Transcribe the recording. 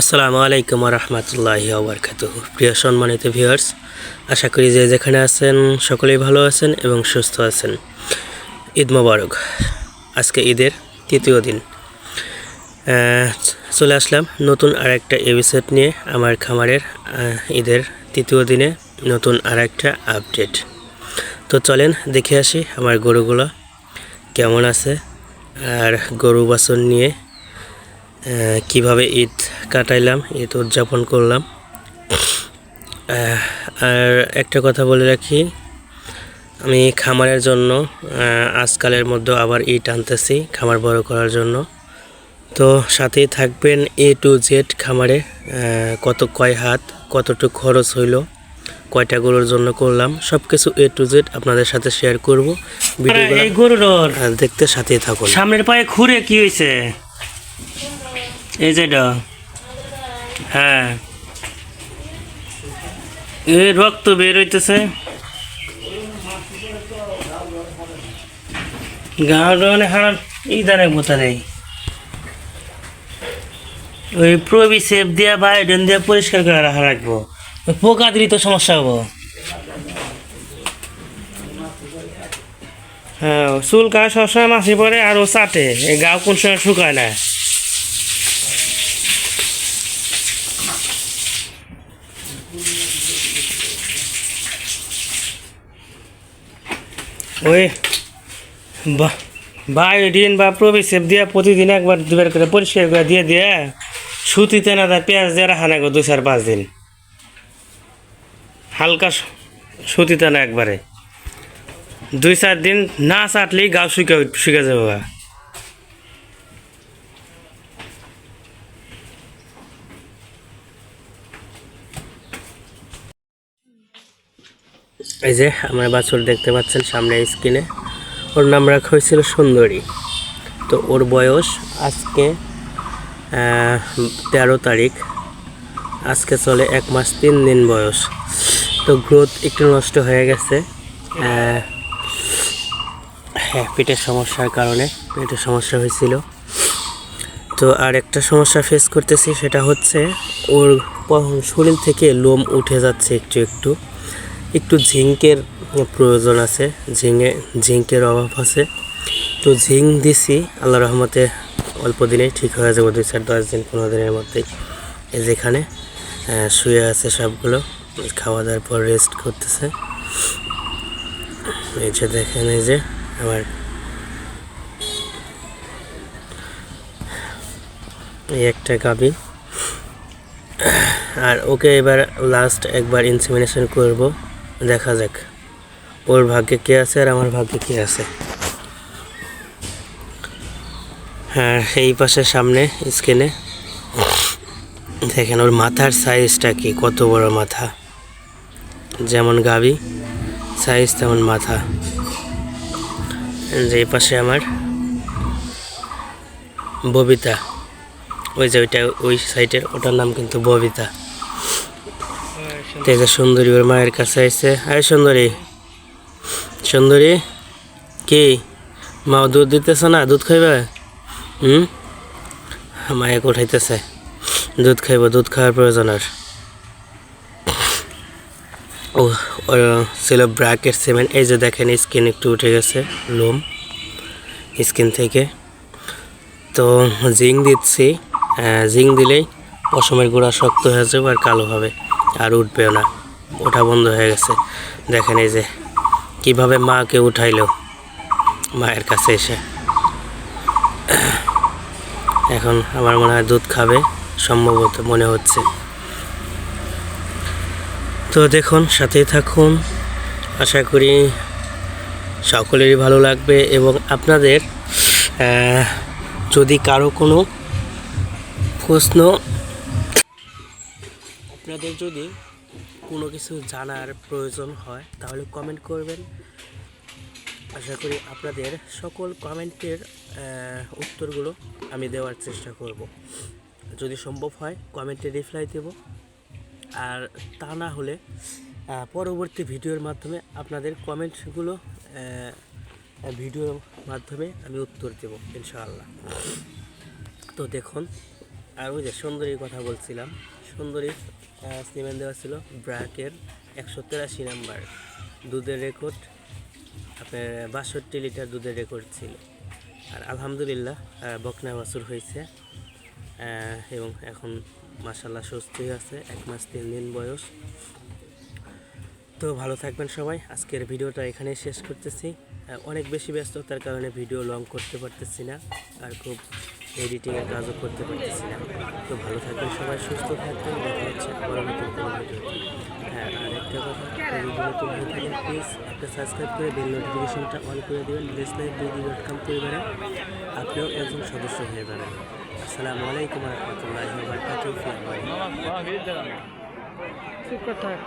আসসালামু আলাইকুম রহমতুল্লাহি ওবরকাত প্রিয় সম্মানিত ভিউয়ার্স, আশা করি যে যেখানে আছেন সকলেই ভালো আছেন এবং সুস্থ আছেন। ঈদ মোবারক। আজকে ঈদের তৃতীয় দিন। চলে আসলাম নতুন আরেকটা এপিসোড নিয়ে আমার খামারের ঈদের তৃতীয় দিনে নতুন আরেকটা আপডেট তো চলেন দেখে আসি আমার গরুগুলো কেমন আছে আর গরু বাছন নিয়ে কীভাবে ঈদ কাটাইলাম ঈদ উদযাপন করলাম। আর একটা কথা বলে রাখি আমি খামারের জন্য আজকালের মধ্যে আবার ইট আনতেছি খামার বড় করার জন্য। তো সাথেই থাকবেন এ টু জেড খামারে কত কয় হাত কতটুকু খরচ হইল কয়টা গরুর জন্য করলাম সব কিছু এ টু জেড আপনাদের সাথে শেয়ার করব। ভিডিওগুলো দেখতে সাথেই থাকুন। সামনের পায়ে ঘুরে কি হয়েছে এই যে এটা। হ্যাঁ। এই রক্ত বের হইতেছে। গাড়ি হারান এই দানে বোতা নেই। ওই প্রবি সেপ দিয়া বা এডেন দিয়া পরিষ্কার করে রাখা রাখব। পোকা দিলে তো সমস্যা হব। হ্যাঁ চুল কাটা সবসময় মাসি পরে আর ও চাটে। এই গাও কোন সময় শুকায় না। ওই বায়োডিন বা প্রবিসেপ দিয়ে প্রতিদিন একবার দুবার করে পরিষ্কার করে দিয়ে দিয়ে সুতিতে না দেয় পেঁয়াজ দিয়ে রাখা না দুই চার পাঁচ দিন। হালকা সুতিতে না একবারে। দুই চার দিন না চাটলেই গাও শুকা শুকা যাবে এই যে আমার বাছুর দেখতে পাচ্ছেন সামনে স্ক্রিনে। ওর নাম রাখা হয়েছিল সুন্দরী। তো ওর বয়স আজকে তেরো তারিখ। আজকে চলে এক মাস তিন দিন বয়স। তো গ্রোথ একটু নষ্ট হয়ে গেছে। হ্যাঁ পেটের সমস্যার কারণে পেটের সমস্যা হয়েছিল। তো আর একটা সমস্যা ফেস করতেছি, সেটা হচ্ছে ওর শরীর থেকে লোম উঠে যাচ্ছে একটু একটু। একটু ঝিঙ্কের প্রয়োজন আছে, ঝিঙে, ঝিঙ্কের অভাব আছে। তো ঝিঙ্ক দিছি আল্লাহ রহমতে অল্প দিনেই ঠিক হয়ে যাবে, দুই চার দশ দিন, পনেরো দিনের মধ্যেই। এই যেখানে শুয়ে আছে সবগুলো খাওয়া দাওয়ার পর রেস্ট করতেছে। এই যে দেখেন, এই যে আমার এই একটা গাবি আর ওকে এবার লাস্ট একবার ইনসিমিনেশন করব। দেখা যাক। ওর ভাগ্যে কে আছে আর আমার ভাগ্যে কে আছে। হ্যাঁ এই পাশে সামনে স্ক্রিনে দেখেন, ওর মাথার সাইজটা কি? কত বড় মাথা। যেমন গাবি সাইজ তেমন মাথা। যে পাশে আমার ববিতা। ওই যে ওইটা, ওই সাইটের ওটার নাম কিন্তু ববিতা। তো এই যে সুন্দরী ওর মায়ের কাছে আইসে আয় সুন্দরী সুন্দরী, কি? মা দুধ দিতেছে না? দুধ খাইবে? হুম? মায়ে উঠাইতেছে দুধ খাইব, দুধ খাওয়ার প্রয়োজন আর। ও ছিল ব্রাকের সিমেন্ট। এই যে দেখেন, স্কিন একটু উঠে গেছে, লোম, স্কিন থেকে। তো জিঙ্ক দিচ্ছি। জিঙ্ক দিলেই পশমের গোড়া শক্ত হয়ে যাবে আর কালো হবে। আর উঠবেও না। ওঠা বন্ধ হয়ে গেছে। দেখেন এই যে, কীভাবে মাকে উঠাইলো মায়ের কাছে এসে। এখন আমার মনে হয় দুধ খাবে, সম্ভবত মনে হচ্ছে। তো দেখুন, সাথেই থাকুন। আশা করি সকলেরই ভালো লাগবে এবং আপনাদের যদি কারও কোনো প্রশ্ন আপনাদের যদি কোনো কিছু জানার প্রয়োজন হয়, তাহলে কমেন্ট করবেন। আশা করি আপনাদের সকল কমেন্টের উত্তরগুলো আমি দেওয়ার চেষ্টা করব। যদি সম্ভব হয় কমেন্টে রিপ্লাই দেব। আর তা না হলে পরবর্তী ভিডিওর মাধ্যমে আপনাদের কমেন্টগুলো ভিডিওর মাধ্যমে আমি উত্তর দেব, ইনশাআল্লাহ। তো দেখুন, আর ওই যে সুন্দরীর কথা বলছিলাম। সুন্দরীর সিমেন্ট দেওয়া ছিল, ব্র্যাকের একশো তেরাশি নাম্বার। দুধের রেকর্ড আপনার বাষট্টি লিটার দুধের রেকর্ড ছিল। আর আলহামদুলিল্লাহ বকনা বাছুর হয়েছে। এবং এখন মাসাল্লাহ সুস্থই আছে, এক মাস তিন দিন বয়স। তো ভালো থাকবেন সবাই। আজকের ভিডিওটা এখানে শেষ করতেছি। অনেক বেশি ব্যস্ততার কারণে ভিডিও লং করতে পারতেছি না। আর খুব এডিটিংয়ের কাজও করতে পারতেছি না তো ভালো থাকবেন সবাই, সুস্থ থাকবেন। দেখা হচ্ছে পরবর্তী কোনো ভিডিওতে। হ্যাঁ আর একটা কথা, যদি নতুন হয়ে থাকেন প্লিজ একটা সাবস্ক্রাইব করে বেল নোটিফিকেশনটা অন করে দেবেন। লেসলাই দুই ডট কম পরিবারে আপনিও একজন সদস্য হয়ে যাবেন। আসসালামু আলাইকুম রহমতুল্লাহ বারকাতুহ করতে হয়